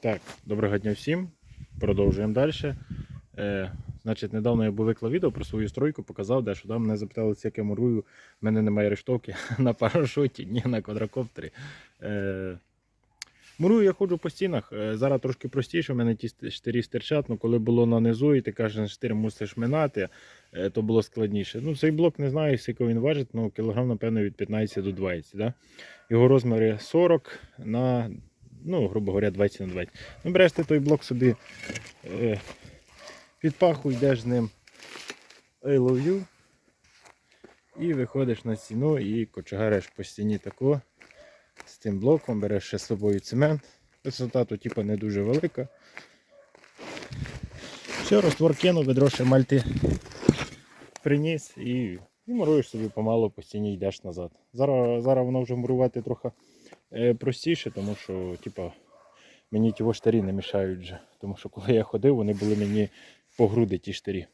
Так, доброго дня всім. Продовжуємо далі. Е, значить, недавно я виклав відео про свою стройку, показав, де що там мене запитали, як я мурую. В мене немає рештовки на парашуті, ні на квадрокоптері. Е, мурую я ходжу по стінах. Е, зараз трошки простіше, у мене ті штирі стирчать, ну коли було на низу, і ти кажеш, штир мусиш минати, е, то було складніше. Ну, цей блок не знаю, скільки він важить, ну кілограм, напевно, від 15 до 20. Да? Його розміри 40 на, ну, грубо говоря, 20 на 20. Ну, береш ти той блок собі е, під паху, йдеш з ним I love you. І виходиш на стіну і кочегариш по стіні тако. З цим блоком береш ще з собою цемент. Висота тут типу, не дуже велика. Все, розтвор кинув, ведро ще мальти приніс і, і муруєш собі помалу по стіні йдеш назад. Зараз, зараз воно вже мурувати трохи простіше, тому що типа, мені ті штарі не мішають вже. Тому що коли я ходив, вони були мені по груди ті штарі.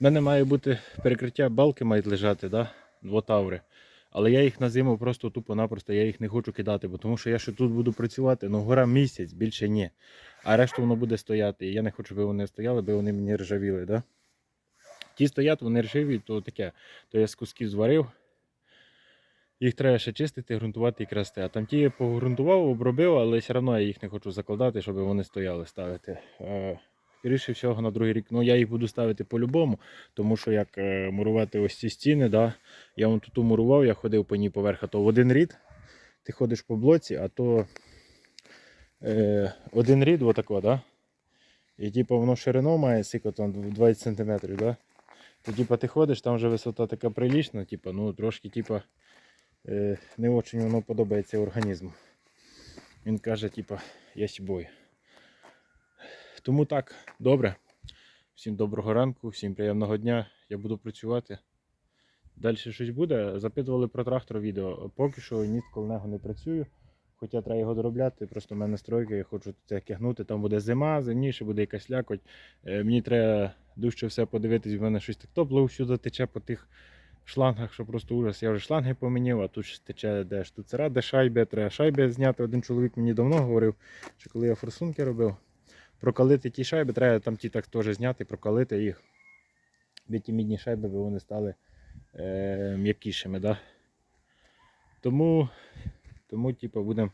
У мене має бути перекриття, балки мають лежати, да? двотаври. Але я їх на зиму просто тупо-напросто я їх не хочу кидати, бо тому що я ще тут буду працювати, ну гора місяць, більше ні. А решту воно буде стояти. І я не хочу, щоб вони стояли, бо вони мені ржавіли. Да? Ті стоять, вони ржаві, то таке. То я з кусків зварив. Їх треба ще чистити, ґрунтувати і красти. А там ті я погрунтував, обробив, але все одно я їх не хочу закладати, щоб вони стояли ставити. Е, всього на другий рік. Ну я їх буду ставити по-любому, тому що як е, мурувати ось ці стіни, да, я вон тут мурував, я ходив по ній поверх, а то в один рід ти ходиш по блоці, а то е, один рід отако, да? І типу воно ширину має сіко там 20 см, да? То типу ти ходиш, там вже висота така прилічна, типу, ну трошки типу, не очень воно подобається організму. Він каже, типу, я бой. Тому так, добре. Всім доброго ранку, всім приємного дня. Я буду працювати. Далі щось буде. Запитували про трактор відео. Поки що ні коло нього не працюю. Хоча треба його доробляти, просто в мене стройка, я хочу це тягнути. Там буде зима, зимніше буде якась лякоть. Е, Мені треба дужче все подивитись, в мене щось так топло всюди тече по тих шлангах, що просто ужас. Я вже шланги поміняв, а тут ж тече де штуцера, де шайби, треба шайби зняти. Один чоловік мені давно говорив, що коли я форсунки робив, прокалити ті шайби, треба там ті так теж зняти, прокалити їх. Бо ті мідні шайби, бо вони стали е, м'якішими. Да? Тому, тому типу, будемо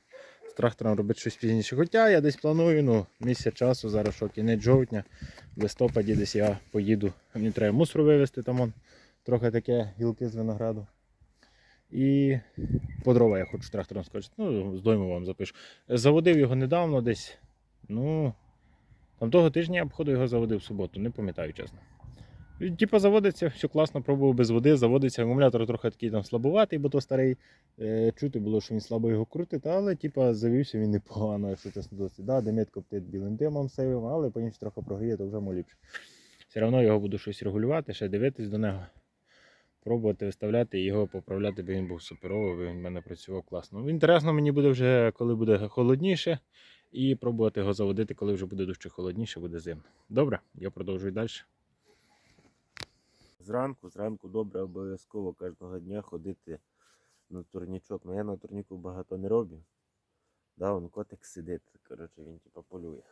з трактором робити щось пізніше. Хоча я десь планую, ну, місяць часу, зараз що кінець жовтня, в листопаді десь я поїду. Мені треба мусор вивезти там он, трохи таке гілки з винограду. І по дрова я хочу трактором скочити. Ну, з дойму вам запишу. Заводив його недавно десь. Ну, там того тижня я обходу його заводив в суботу, не пам'ятаю чесно. Типа заводиться, все класно, пробував без води, заводиться. Акумулятор трохи такий там слабуватий, бо то старий. Е, чути було, що він слабо його крутить, але типа завівся він непогано, якщо чесно досить. Да, димит коптить білим димом сейвим, але потім трохи прогріє, то вже мо ліпше. Все одно його буду щось регулювати, ще дивитись до нього, пробувати виставляти його поправляти, бо він був суперовий, бо він в мене працював класно. Інтересно мені буде вже, коли буде холодніше, і пробувати його заводити, коли вже буде дуже холодніше, буде зимно. Добре, я продовжую далі. Зранку, зранку добре обов'язково кожного дня ходити на турнічок. Ну я на турніку багато не роблю. Да, он котик сидить, коротше, він типа полює.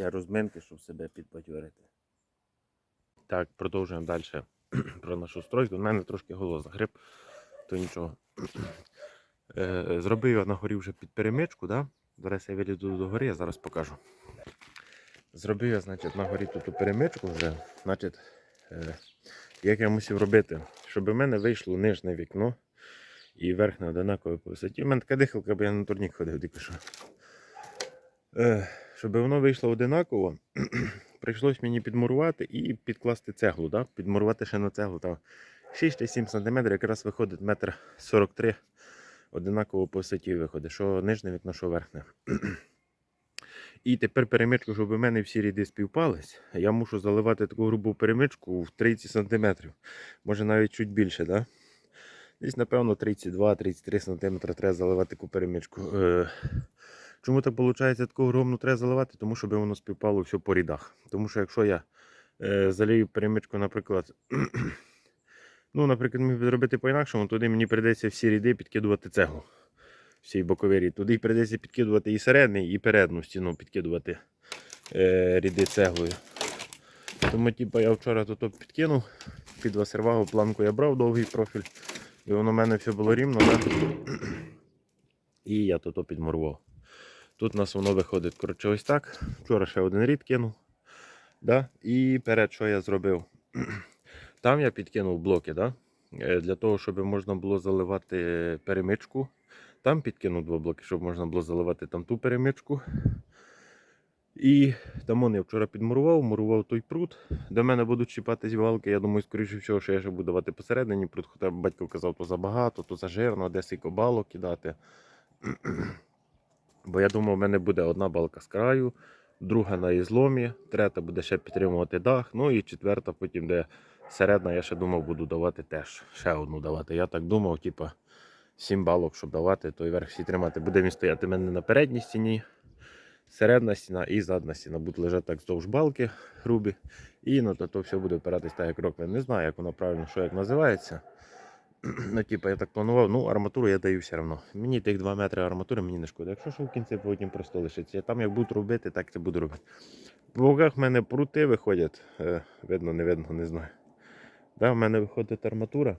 Для розминки, щоб себе підбадьорити. Так, продовжуємо далі про нашу стройку. У мене трошки голос загриб, то нічого. Е, Зробив я на горі вже під перемичку, да? Зараз я вилізу до гори, я зараз покажу. Зробив я, значить, на горі тут перемичку вже. Значить, е, як я мусив робити, щоб у мене вийшло нижнє вікно і верхнє одинакове по висоті. У мене така дихалка, бо я на турнік ходив, тільки що. Е, щоб воно вийшло одинаково, прийшлось мені підмурувати і підкласти цеглу. Да? Підмурувати ще на цеглу. Там 6-7 см, якраз виходить метр 43 одинаково по висоті виходить, що нижнє вікно, що верхнє. І тепер перемичку, щоб у мене всі ряди співпались, я мушу заливати таку грубу перемичку в 30 см. Може навіть чуть більше, да? Десь, напевно, 32-33 см треба заливати таку перемичку. Чому так виходить, таку огромну треба заливати? Тому щоб воно співпало все по рядах. Тому що якщо я е, залию перемичку, наприклад, ну, наприклад, міг би зробити по-інакшому, туди мені прийдеться всі ряди підкидувати цеглу. Всі бокові ряди. Туди прийдеться підкидувати і середній, і передню стіну підкидувати е, ряди цеглою. Тому, типу, я вчора тут підкинув, під васервагу планку я брав довгий профіль, і воно в мене все було рівно. Да? І я тут підмурував. Тут у нас воно виходить коротше, ось так. Вчора ще один рід кинув. Да? І перед що я зробив? Там я підкинув блоки, да? е, для того, щоб можна було заливати перемичку. Там підкинув два блоки, щоб можна було заливати там ту перемичку. І там я вчора підмурував, мурував той прут. До мене будуть чіпатись валки. Я думаю, скоріше всього, що я ще буду давати посередині прут. Хоча батько казав, то забагато, то зажирно, десь і кобалок кидати. Бо я думав, в мене буде одна балка з краю, друга на ізломі, третя буде ще підтримувати дах. Ну і четверта, потім де середня, я ще думав, буду давати теж. Ще одну давати. Я так думав, типа 7 балок, щоб давати, той верх всі тримати. Буде він стояти в мене на передній стіні, середня стіна і задня стіна. Будуть лежати так здовж балки грубі. І ну, то, то все буде опиратись так, як рокве. Не знаю, як воно правильно, що як називається. Ну, типу, я так планував, ну, арматуру я даю все одно. Мені тих 2 метри арматури мені не шкода. Якщо що в кінці потім просто лишиться. Я там як буду робити, так це буду робити. По боках в мене прути виходять. Е, видно, не видно, не знаю. Да, в мене виходить арматура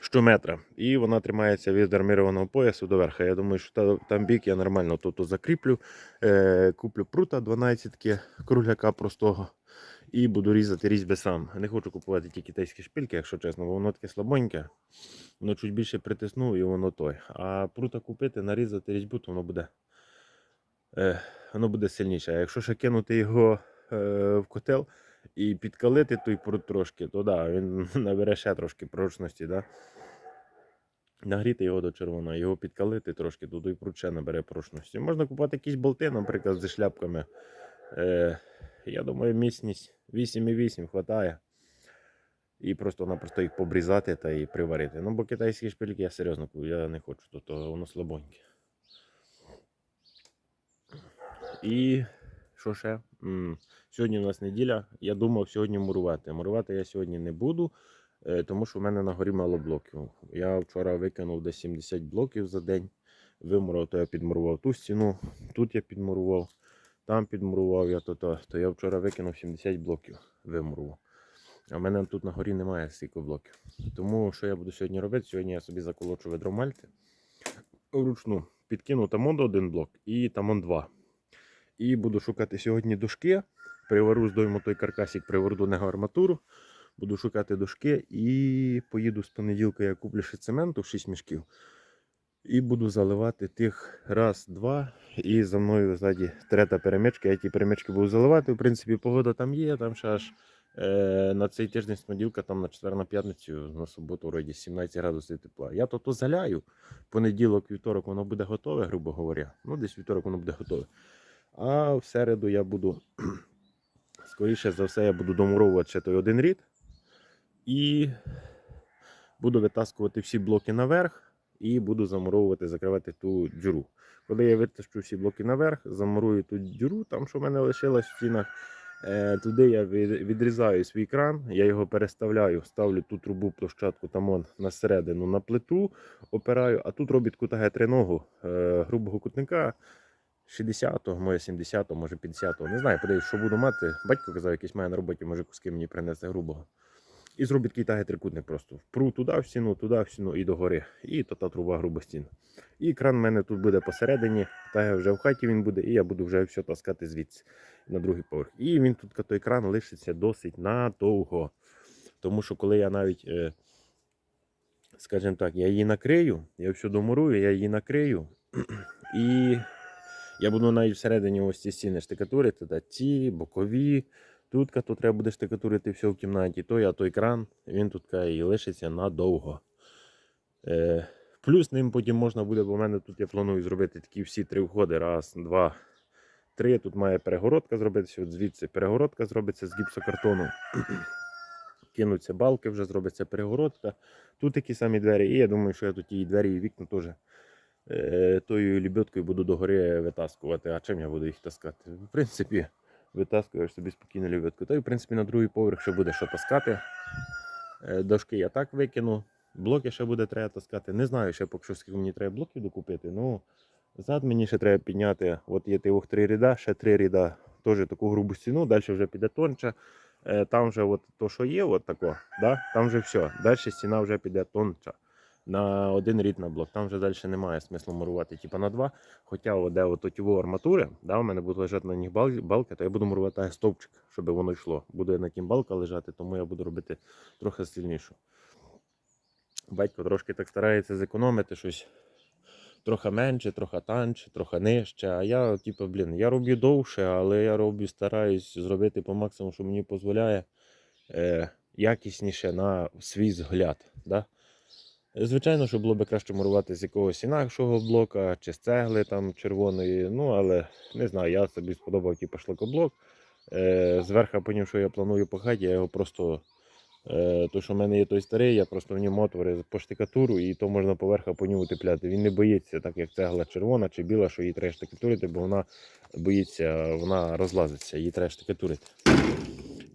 щометра. І вона тримається від армірованого поясу до верха. Я думаю, що та- там бік я нормально тут закріплю. Е, куплю прута 12 кругляка простого. І буду різати різьби сам. Не хочу купувати ті китайські шпильки, якщо чесно, бо воно таке слабоньке. Воно чуть більше притиснув і воно той. А прута купити, нарізати різьбу, то воно буде, е, воно буде сильніше. А якщо ще кинути його е, в котел і підкалити той прут трошки, то да, він набере ще трошки прочності. Да? Нагріти його до червоного, його підкалити трошки, то той прут ще набере прочності. Можна купувати якісь болти, наприклад, зі шляпками. Е, я думаю, міцність 8,8 хватає. І просто-напросто їх побрізати та і приварити. Ну, бо китайські шпильки я серйозно я не хочу, то, воно слабоньке. І що ще? М, Сьогодні у нас неділя. Я думав сьогодні мурувати. Мурувати я сьогодні не буду, е, тому що в мене на горі мало блоків. Я вчора викинув десь 70 блоків за день. Вимурував, то я підмурував ту стіну, тут я підмурував, там підмурував я то, то, то я вчора викинув 70 блоків, вимурував. А в мене тут на горі немає стільки блоків. Тому що я буду сьогодні робити? Сьогодні я собі заколочу ведро мальти вручну. Підкину тамон один блок і тамон два. І буду шукати сьогодні дошки. Привару здойму той каркасик, до нього арматуру. Буду шукати дошки і поїду з понеділка, я куплю ще цементу 6 мішків. І буду заливати тих раз, два. І за мною ззаді третя перемичка. Я ті перемички буду заливати. В принципі, погода там є, там ще аж е, на цей тиждень з там на четвер на п'ятницю, на суботу вроді 17 градусів тепла. Я то то заляю. Понеділок, вівторок воно буде готове, грубо говоря. Ну, десь вівторок воно буде готове. А в середу я буду, скоріше за все, я буду домуровувати ще той один рід. І буду витаскувати всі блоки наверх і буду замуровувати, закривати ту дюру. Коли я витащу всі блоки наверх, замурую ту дюру, там що в мене лишилось в стінах. Е, туди я відрізаю свій кран, я його переставляю, ставлю ту трубу площадку там он на середину на плиту, опираю, а тут робить кута триногу е, грубого кутника 60-го, може 70-го, може 50-го. Не знаю, подивись, що буду мати. Батько казав, якийсь має на роботі, може куски мені принесе грубого. І зробить такий таги трикутник просто. Впру туди в стіну, туди в стіну і догори. І то та труба груба стіна. І кран в мене тут буде посередині, та вже в хаті він буде, і я буду вже все таскати звідси на другий поверх. І він тут той кран лишиться досить надовго. Тому що коли я навіть, е, скажімо так, я її накрию, я все домурую, я її накрию. І Я буду навіть всередині ось ці стіни штукатурити, та ті, бокові. Тут то треба буде штукатурити все в кімнаті, той, а той кран, він тут і лишиться надовго. Е, плюс ним потім можна буде, бо в мене тут я планую зробити такі всі три входи. Раз, два, три. Тут має перегородка зробитися, от звідси перегородка зробиться з гіпсокартону. Кинуться балки, вже зробиться перегородка. Тут такі самі двері. І я думаю, що я тут і двері, і вікна теж е, тою лебедкою буду догори витаскувати. А чим я буду їх таскати? В принципі, витаскуєш собі спокійно лебедку. Та й в принципі на другий поверх ще буде що таскати. Е, Дошки я так викину. Блоки ще буде треба таскати. Не знаю ще поки що скільки мені треба блоків докупити. Ну, зад мені ще треба підняти. От є тих три ряда, ще три ряда, теж таку грубу стіну, далі вже піде тонче. Е, Там вже от то, що є, от тако, да? там вже все. Далі стіна вже піде тонча. На один рід на блок. Там вже далі немає смислу мурувати, типа на два. Хоча де от арматури, да, у мене будуть лежати на них бал- балки, то я буду мурувати стовпчик, щоб воно йшло. Буде на тім балка лежати, тому я буду робити трохи сильнішу. Батько трошки так старається зекономити щось. Трохи менше, трохи танче, трохи нижче. А я, типу, блін, я роблю довше, але я роблю, стараюсь зробити по максимуму, що мені дозволяє е, якісніше на свій взгляд. Да? Звичайно, що було б краще мурувати з якогось інакшого блока чи з цегли там червоної. Ну, але не знаю, я собі сподобав типу, шлакоблок. Е, зверху поняв, що я планую пахати, я його просто. Е, то, що в мене є той старий, я просто в ньому отвори по штикатуру, і то можна поверха по ньому утепляти. Він не боїться, так як цегла червона чи біла, що її треба штикатурити, бо вона боїться, вона розлазиться, її треба штикатурити.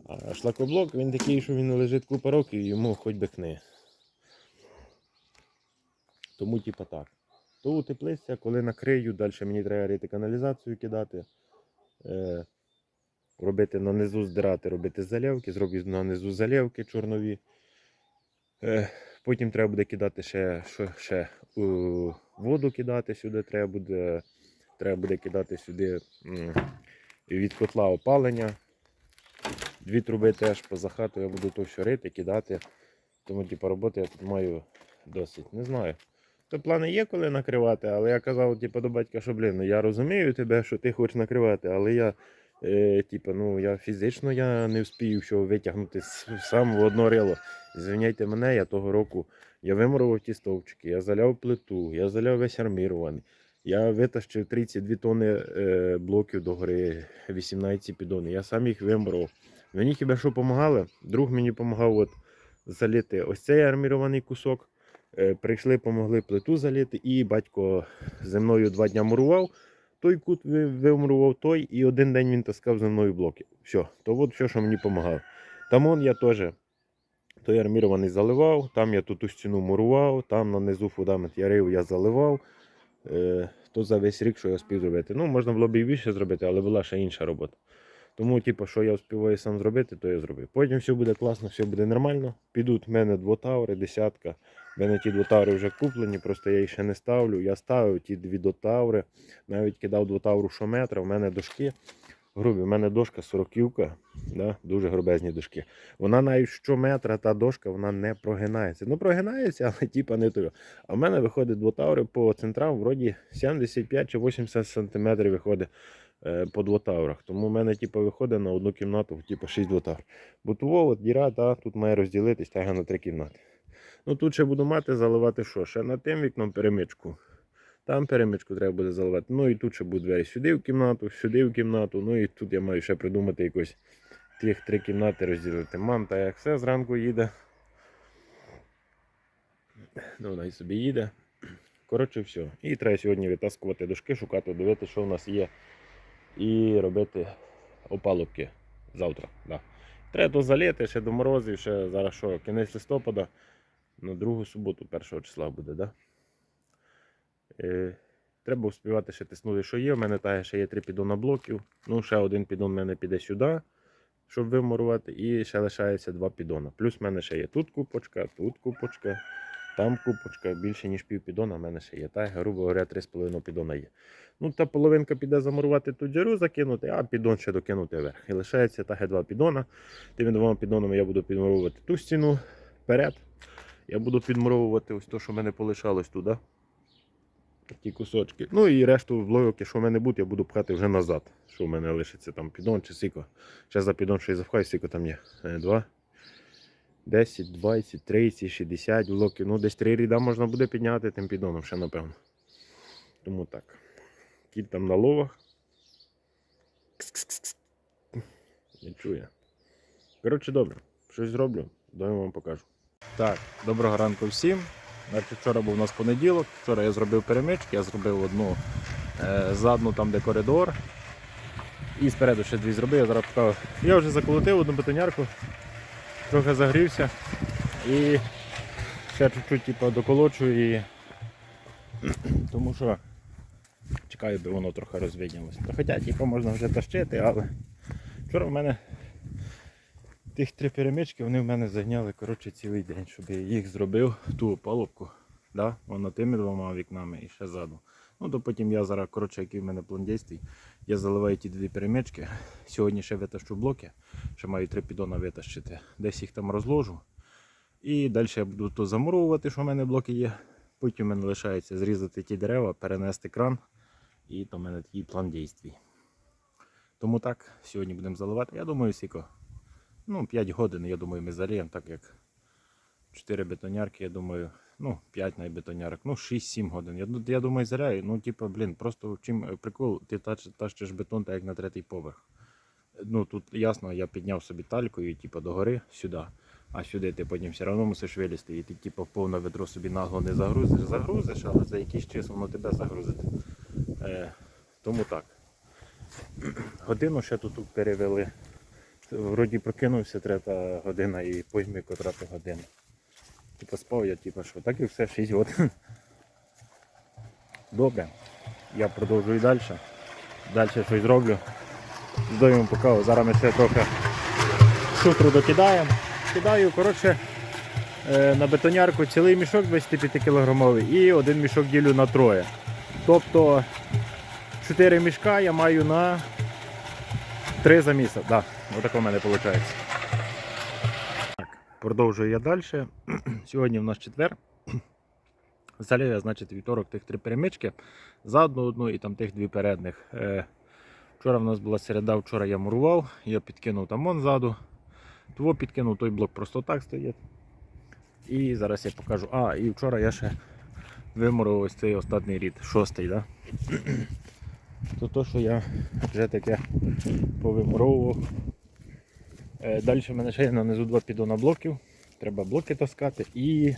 А шлакоблок він такий, що він лежить купа років, йому хоч би кни. Тому, типа так. То утеплиться, коли накрию, далі мені треба рити каналізацію кидати. Е, робити на низу здирати, робити залівки, зроблю на низу залівки чорнові. Е, потім треба буде кидати ще, що, ще е, воду кидати сюди, треба буде, треба буде кидати сюди м, від котла опалення. Дві труби теж поза хату я буду то все рити, кидати. Тому типу, роботи я тут маю досить. Не знаю. То плани є, коли накривати, але я казав, типу, до батька, що блін, ну я розумію тебе, що ти хочеш накривати, але я, е, типу, ну, я фізично я не вспію що витягнути сам в одно рило. Звиняйте мене, я того року я вимурував ті стовпчики, я заляв плиту, я заляв весь армірований. Я витащив 32 тонни е, блоків до гори, 18 підони. Я сам їх вимурував. Мені хіба що допомагали? Друг мені допомагав от залити ось цей армірований кусок. Е, Прийшли, помогли плиту залити, і батько зі мною два дня мурував. Той кут вимурував той, і один день він таскав зі мною блоки. Все, то от все, що мені допомагало. Там он я теж той армірований заливав, там я тут ту стіну мурував, там на низу фундамент я рив, я заливав. Е, то за весь рік, що я спів зробити. Ну, можна було б і більше зробити, але була ще інша робота. Тому, типу, що я встигаю сам зробити, то я зробив. Потім все буде класно, все буде нормально. Підуть в мене двотаври, десятка. В мене ті двотаври вже куплені, просто я їх ще не ставлю. Я ставив ті дві дотаври, навіть кидав двотавру шометра, в мене дошки. Грубі, в мене дошка 40 да? дуже грубезні дошки. Вона навіть щометра та дошка вона не прогинається. Ну, прогинається, але типа не то. А в мене виходить двотаври по центрам, вроді 75 чи 80 см виходить е, по двотаврах. Тому в мене типу, виходить на одну кімнату, типу 6 двотавр. Бутово, от діра, та, тут має розділитись, тяга на три кімнати. Ну тут ще буду мати заливати що? Ще над тим вікном перемичку. Там перемичку треба буде заливати. Ну і тут ще будуть двері сюди в кімнату, сюди в кімнату. Ну і тут я маю ще придумати якось тих три кімнати розділити. Манта як все зранку їде. Ну, вона і собі їде. Коротше, все. І треба сьогодні витаскувати дошки, шукати, дивитися, що в нас є. І робити опалубки завтра. Да. Треба то залити, ще до морозів, ще зараз що, кінець листопада, на другу суботу, 1 числа буде, да? Е, треба успівати ще тиснути, що є. У мене та ще є три піддона блоків. Ну, ще один піддон в мене піде сюди, щоб вимурувати. І ще лишається два піддона. Плюс в мене ще є тут купочка, тут купочка, там купочка. Більше, ніж пів піддона в мене ще є. Та, грубо говоря, 3,5 піддона є. Ну, та половинка піде замурувати ту дзяру, закинути, а піддон ще докинути вверх. І лишається так два піддона. Тими двома піддонами я буду підмуровувати ту стіну вперед. Я буду підмуровувати ось те, що в мене полишалось туди. ті кусочки. Ну і решту блоки, що в мене буде, я буду пхати вже назад. Що в мене лишиться там піддон чи сіко. Ще за піддон, що я запхаю, сіко там є. Е, Два. 10, 20, 30, 60 блоків. Ну, десь три ряда можна буде підняти тим піддоном ще, напевно. Тому так. Кіт там на ловах. Не чує. Коротше, добре. Щось зроблю, дай вам покажу. Так, доброго ранку всім. Вчора був у нас понеділок. Вчора я зробив перемички, я зробив одну е, задну там, де коридор. І спереду ще дві зробив. Я зараз покажу. Я вже заколотив одну бетонярку, трохи загрівся і ще чуть-чуть типу, доколочую і тому що чекаю, би воно трохи розвиднялося. Хоча типу, можна вже тащити, але вчора в мене Тих три перемички вони в мене зайняли коротше, цілий день, щоб я їх зробив, ту опалубку. Да? Воно тими двома вікнами і ще ззаду. Ну то потім я зараз, коротше, який в мене план дій, я заливаю ті дві перемички. Сьогодні ще витащу блоки, ще маю три піддона витащити. Десь їх там розложу. І далі я буду то замуровувати, що в мене блоки є. Потім в мене лишається зрізати ті дерева, перенести кран. І то в мене такий план дій. Тому так, сьогодні будемо заливати. Я думаю, сіко Ну, 5 годин, я думаю, ми заліємо, так як 4 бетонярки, я думаю, ну, 5 найбетонярок, ну, 6-7 годин. Я, я думаю, заряю. Ну, типу, блін, просто чим е, прикол, ти тащиш бетон так як на третій поверх. Ну, тут ясно, я підняв собі талькою, типу, догори сюди. А сюди ти потім все одно мусиш вилізти, і ти типу, повне ведро собі нагло не загрузиш, загрузиш, але за якийсь час воно тебе загрузить. Е, тому так. Годину ще тут перевели. Вроді прокинувся третя година і пойми, котра то година. Типа спав я, типа що, так і все 6 годин. Добре. Я продовжую далі. Далі щось зроблю. Здоїмо поки. Зараз ми ще трохи шутру докидаємо. Кидаю, коротше, е, на бетонярку цілий мішок 25 кілограмовий і один мішок ділю на троє. Тобто 4 мішка я маю на Три за місяць, так. Да. Отако в мене виходить. Так, продовжую я далі. Сьогодні в нас четвер. Залив я, значить, вівторок тих три перемички. Задну одну і там тих дві передних. Е, вчора в нас була середа, вчора я мурував, я підкинув там вон ззаду. Того підкинув той блок просто так стоїть. І зараз я покажу. А, і вчора я ще вимурував ось цей останній рід, шостий. Да? То то, що я вже таке повимуровував. Е, Далі в мене ще є нанизу два піддона блоків. Треба блоки таскати і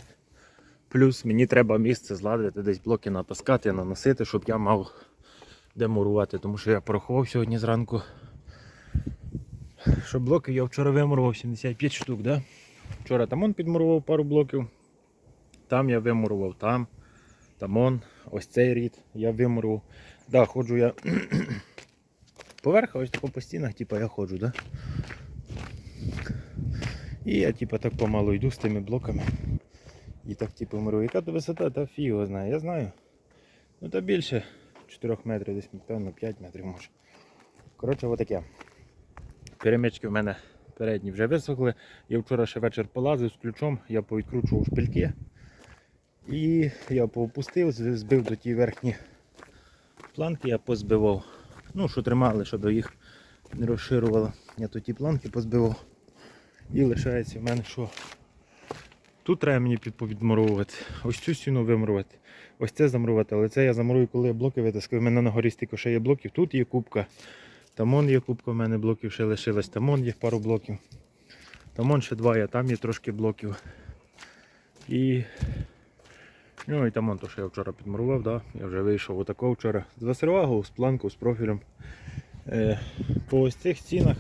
плюс мені треба місце зладити, десь блоки натаскати, наносити, щоб я мав де мурувати, тому що я порахував сьогодні зранку. Що блоків я вчора вимурував 75 штук. Да? Вчора там он підмурував пару блоків. Там я вимурував там. Там он, ось цей рід я вимурував. Да, ходжу я поверх, ось тако по стінах, типу, я ходжу, да? І я типу, так помалу йду з тими блоками. І так типу миру. Яка то висота, та фіг його знає, я знаю. Ну та більше 4 метрів, десь, певно, 5 метрів може. Коротше, отаке. Перемички в мене передні вже висохли. Я вчора ще вечір полазив з ключом, я повідкручував шпильки. І я поопустив, збив до ті верхні планки я позбивав. Ну, що тримали, щоб їх не розширювало. Я тут ті планки позбивав. І лишається в мене що. Тут треба мені підмуровувати. Ось цю стіну вимурувати. Ось це замурувати. Але це я замурую, коли я блоки витаскаю. У мене на горі стільки ще є блоків. Тут є кубка. Там он є кубка, в мене блоків ще лишилось. Там он є пару блоків. Там он ще два є, там є трошки блоків. І Ну і там он то, що я вчора підмурував, да? я вже вийшов отако вчора з весервагу, з планку, з профілем. Е, по ось цих стінах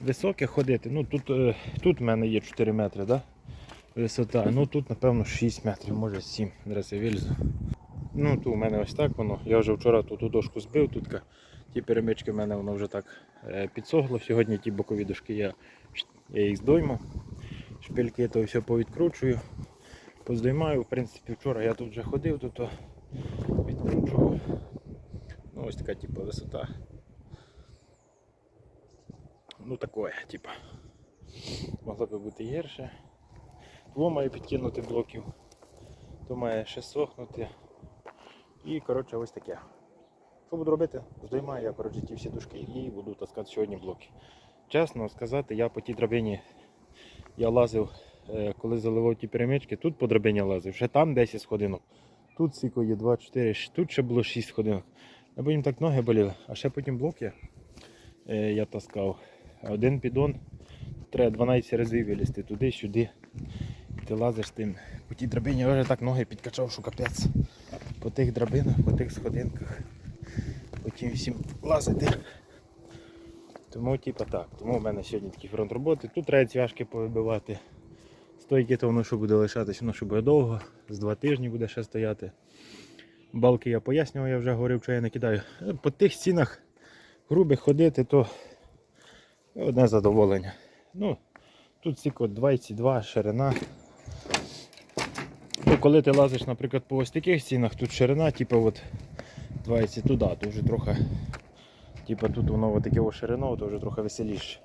високих ходити. Ну Тут е, тут в мене є 4 метри да? висота, ну тут напевно 6 метрів, може 7. Зараз я вилізу. Ну тут у мене ось так воно. Я вже вчора тут ту дошку збив, тут ті перемички в мене воно вже так е, підсохло. Сьогодні ті бокові дошки я, я їх здойму. Шпильки то все повідкручую поздіймаю. В принципі, вчора я тут вже ходив, тут відкручував. Ну, ось така типу, висота. Ну такое, типа. Могло би бути гірше. Тво маю підкинути блоків, то має ще сохнути. І коротше ось таке. Що буду робити? Здоймаю я коротше ті всі дужки і буду таскати сьогодні блоки. Чесно сказати, я по тій драбині я лазив, коли заливав ті перемички, тут по драбині лазив, ще там 10 сходинок. Тут сіко є 2, 4, тут ще було 6 сходинок. А потім так ноги боліли, а ще потім блоки е, я таскав. Один піддон, треба 12 разів вилізти туди-сюди. Ти лазиш тим. По тій драбині вже так ноги підкачав, що капець. По тих драбинах, по тих сходинках. Потім всім лазити. Тому типа так. Тому в мене сьогодні такий фронт роботи. Тут треба цвяшки повибивати. Стойки то воно що буде лишатись, воно що буде довго, з два тижні буде ще стояти. Балки я пояснював, я вже говорив, що я не кидаю. По тих стінах грубих ходити, то одне задоволення. Ну, тут стільки 22 ширина. Ну, коли ти лазиш, наприклад, по ось таких стінах, тут ширина, типу от 20 туди, то вже трохи, типу тут воно таке ширина, то вже трохи веселіше.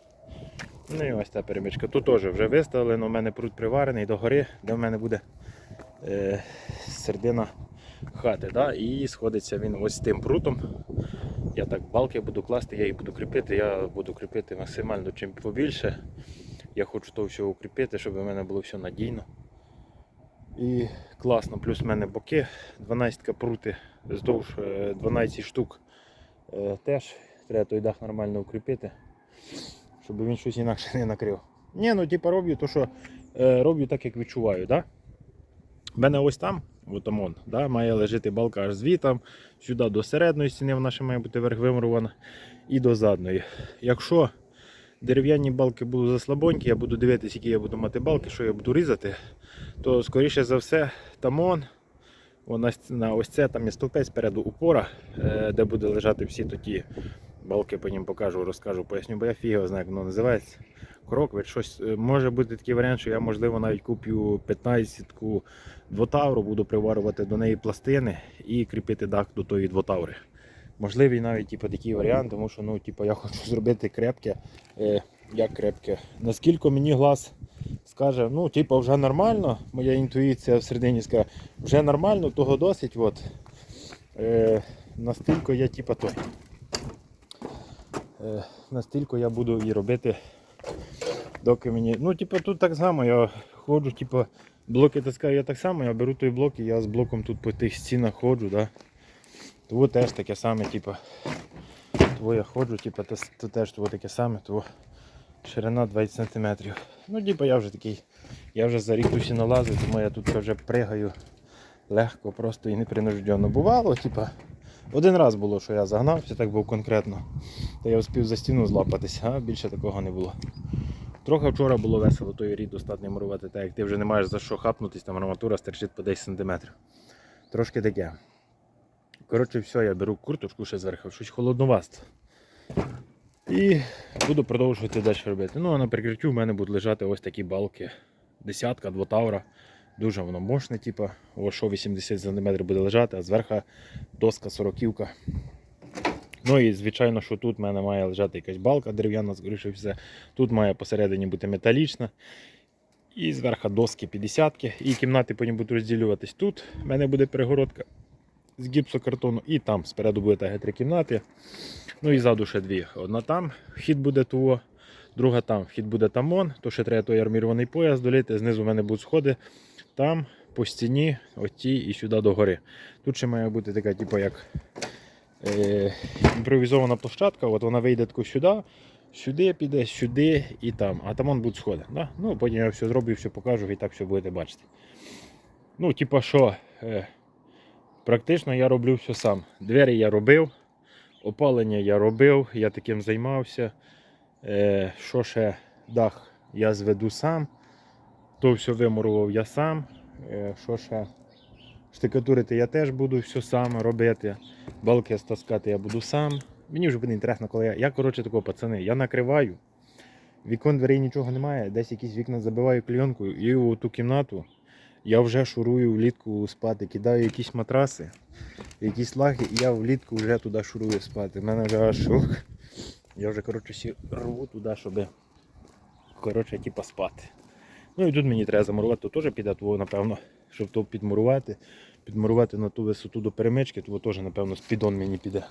Ну і ось та перемичка. Тут теж вже виставили, але у мене пруд приварений до гори, де в мене буде е, середина хати. Да? І сходиться він ось з тим прутом. Я так балки буду класти, я їх буду кріпити. Я буду кріпити максимально чим побільше. Я хочу то все укріпити, щоб у мене було все надійно. І класно, плюс в мене боки, 12 прути здовж е, 12 штук. Е, Теж треба той дах нормально укріпити, щоб він щось інакше не накрив. Ні, ну типа роблю то, що е, роблю так, як відчуваю. Да? У мене ось там, от ОМОН, да, має лежати балка аж звітом, сюди до середньої стіни вона ще має бути верх вимурована і до задної. Якщо дерев'яні балки будуть заслабонькі, я буду дивитися, які я буду мати балки, що я буду різати, то скоріше за все тамон. Ось це там є стовпець спереду упора, е, де буде лежати всі тоді балки, по ним покажу, розкажу, поясню, бо я фіга знаю, як воно називається. Кроквич, щось е, може бути такий варіант, що я можливо навіть куплю 15-ку двотавру, буду приварювати до неї пластини і кріпити дах до тої двотаври. Можливий навіть типу, такий варіант, тому що ну, типу, я хочу зробити крепке. Е, як крепке? Наскільки мені глаз скаже, ну, типу, вже нормально, моя інтуїція всередині скаже, вже нормально, того досить. От. Е, настільки я типу, той. Е, настільки я буду і робити, доки мені. Ну, типу, тут так само я ходжу, типу, блоки таскаю я так само, я беру той блок і я з блоком тут по тих стінах ходжу. Да? Того теж таке саме, типу, того я ходжу, типу, то теж того таке саме, того ширина 20 см. Ну, типу, я вже такий, я вже за рік душі налазив, тому я тут вже пригаю легко, просто і непринужденно. Бувало, типу, один раз було, що я загнався, так був конкретно. Та я встиг за стіну злапатися, а більше такого не було. Трохи вчора було весело той рід достатньо мурувати, так як ти вже не маєш за що хапнутись, там арматура стерчить по 10 см. Трошки таке. Коротше, все, я беру курточку ще зверху, щось холодновасто. І буду продовжувати далі робити. Ну, а на прикриттю в мене будуть лежати ось такі балки. Десятка, двотавра. Дуже воно мощне, типу. Що 80 см буде лежати, а зверху доска сороківка. Ну і звичайно, що тут в мене має лежати якась балка дерев'яна, скоріше все. Тут має посередині бути металічна. І зверху доски 50-ки. І кімнати потім будуть розділюватись. Тут в мене буде перегородка з гіпсокартону, і там спереду буде так три кімнати. Ну і ззаду ще дві. Одна там вхід буде того, друга там вхід буде тамон, то ще треба той армірований пояс долити. Знизу в мене будуть сходи. Там по стіні, оті і сюди до гори. Тут ще має бути така, типу, як е, імпровізована площадка, от вона вийде таку сюди, сюди піде, сюди і там. А там он будуть сходи. Да? Ну, потім я все зроблю, все покажу і так все будете бачити. Ну, типа що, е, практично я роблю все сам. Двері я робив, опалення я робив, я таким займався. Е, що ще дах я зведу сам. То все вимурував я сам. Е, що ще? Штикатурити я теж буду все сам робити. Балки стаскати я буду сам. Мені вже буде інтересно, коли я. Я, коротше, такого пацани, я накриваю. Вікон дверей нічого немає, десь якісь вікна забиваю кльонкою і у ту кімнату я вже шурую влітку спати, кидаю якісь матраси, якісь лаги, і я влітку вже туди шурую спати. У мене вже аж шок. Я вже коротше рву туди, щоб коротше, типа спати. Ну і тут мені треба замурувати, то теж піде, того, напевно, щоб то підмурувати. Підмурувати на ту висоту до перемички, то теж, напевно, спідон мені піде.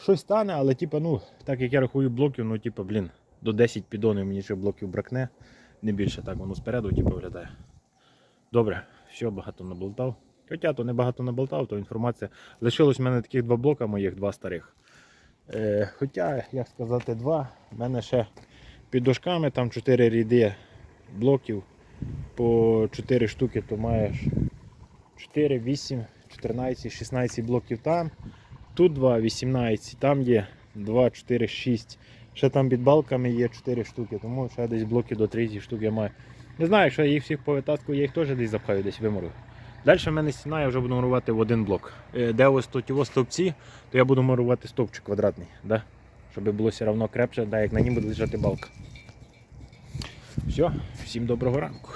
Щось стане, але типа, ну, так як я рахую блоків, ну, типа, блін, до 10 підонів мені ще блоків бракне. Не більше так воно спереду типу, виглядає. Добре, все, багато наболтав. Хоча то не багато наболтав, то інформація. Лишилось в мене таких два блока моїх, два старих. Е, хоча, як сказати, два. У мене ще під дошками там 4 ряди блоків по 4 штуки, то маєш 4, 8, 14, 16 блоків там. Тут 2, 18, там є 2, 4, 6. Ще там під балками є 4 штуки, тому ще десь блоки до 30 штук я маю. Не знаю, якщо я їх всіх повитаскую, я їх теж десь запхаю, десь вимурую. Далі в мене стіна, я вже буду мурувати в один блок. Е, Де ось тут його стовпці, то я буду мурувати стовпчик квадратний, да? щоб було все одно крепше, да, як на ній буде лежати балка. Все, всім доброго ранку.